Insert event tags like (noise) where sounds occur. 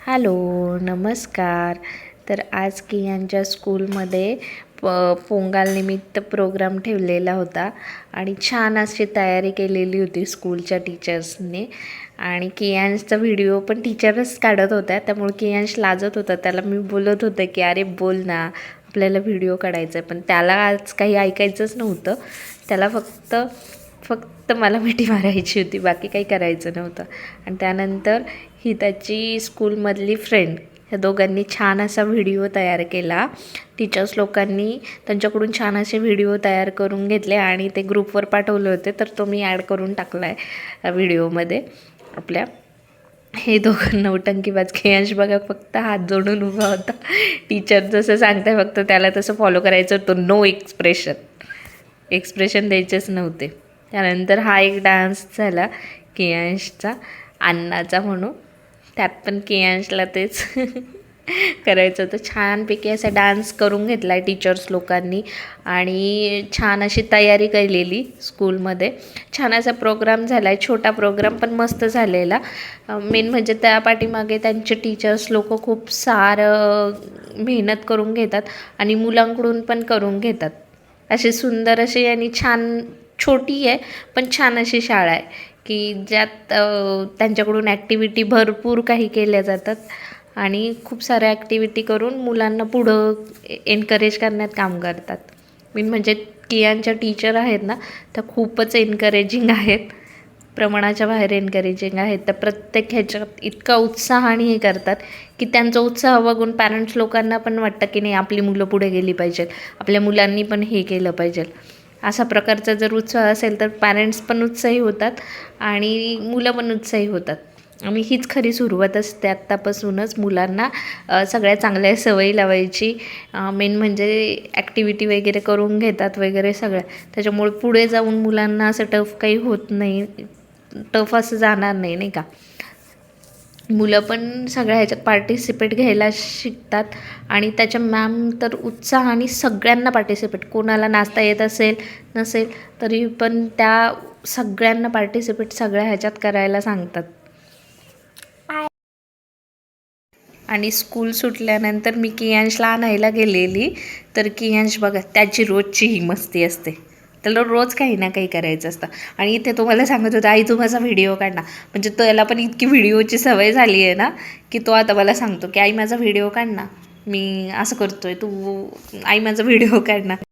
Hello नमस्कार. तर आज कियांच्या स्कूलमध्ये प पोंगालनिमित्त प्रोग्राम ठेवलेला होता आणि छान अशी तयारी केलेली होती स्कूलच्या टीचर्सने. आणि कियांशचा व्हिडिओ पण टीचरच काढत होत्या त्यामुळे कियांश लाजत होता. त्याला मी बोलत होते की अरे बोल ना आपल्याला व्हिडिओ काढायचा आहे. पण त्याला आज काही ऐकायचंच नव्हतं. त्याला फक्त फक्त मला मिठी मारायची होती बाकी काही करायचं नव्हतं. आणि त्यानंतर ही त्याची स्कूलमधली फ्रेंड ह्या दोघांनी छान असा व्हिडिओ तयार केला. टीचर्स लोकांनी त्यांच्याकडून छान असे व्हिडिओ तयार करून घेतले आणि ते ग्रुपवर पाठवले होते तर तो मी ॲड करून टाकला आहे व्हिडिओमध्ये आपल्या. हे दोघं नौटंकीबाज खेयांश बघा फक्त हात जोडून उभा होता. टीचर जसं सांगताय फक्त त्याला तसं फॉलो करायचं होतं. नो एक्सप्रेशन एक्सप्रेशन द्यायचेच नव्हते. त्यानंतर हा एक डान्स झाला केयांशचा अन्नाचा म्हणून. त्यात पण केयांशला तेच (laughs) करायचं होतं. छानपैकी असा डान्स करून घेतला आहे टीचर्स लोकांनी आणि छान अशी तयारी केलेली स्कूलमध्ये. छान असा प्रोग्राम झाला आहे छोटा प्रोग्राम पण मस्त झालेला. मेन म्हणजे त्या पाठीमागे त्यांचे टीचर्स लोक खूप सारं मेहनत करून घेतात आणि मुलांकडून पण करून घेतात. असे सुंदर असे आणि छान छोटी आहे पण छान अशी शाळा आहे की ज्यात त्यांच्याकडून ॲक्टिव्हिटी भरपूर काही केल्या जातात आणि खूप साऱ्या ॲक्टिव्हिटी करून मुलांना पुढं एनकरेज करण्यात काम करतात. मीन म्हणजे कियांच्या टीचर आहेत ना त्या खूपच एनकरेजिंग आहेत प्रमाणाच्या बाहेर एनकरेजिंग आहेत. तर प्रत्येक ह्याच्यात इतका उत्साहाने हे करतात की त्यांचा उत्साह बघून पॅरेंट्स लोकांना पण वाटतं की नाही आपली मुलं पुढे गेली पाहिजेत आपल्या मुलांनी पण हे केलं पाहिजे असा प्रकारचा जर उत्साह असेल तर पॅरेंट्स पण उत्साही होतात आणि मुलं पण उत्साही होतात. आणि हीच खरी सुरुवात असते आत्तापासूनच मुलांना सगळ्या चांगल्या सवयी लावायची. मेन म्हणजे ॲक्टिव्हिटी वगैरे करून घेतात वगैरे सगळ्या त्याच्यामुळे पुढे जाऊन मुलांना असं टफ काही होत नाही. टफ असं जाणार नाही नाही का? मुलं पण सगळ्या ह्याच्यात पार्टिसिपेट घ्यायला शिकतात. आणि त्याच्या मॅम तर उत्साहाने सगळ्यांना पार्टिसिपेट कोणाला नाचता येत असेल नसेल तरी पण त्या सगळ्यांना पार्टिसिपेट सगळ्या ह्याच्यात करायला सांगतात. आणि स्कूल सुटल्यानंतर मी कियांशला आणायला गेलेली. तर कियांश बघा त्याची रोजची ही मस्ती असते. त्याला रोज काही ना काही करायचं असतं. आणि इथे तुम्हाला सांगत होता आई तू माझा व्हिडिओ काढणा म्हणजे त्याला पण इतकी व्हिडिओची सवय झाली आहे ना की तो आता मला सांगतो की आई माझा व्हिडिओ काढ ना. मी असं करतोय तू आई माझा व्हिडिओ काढ ना.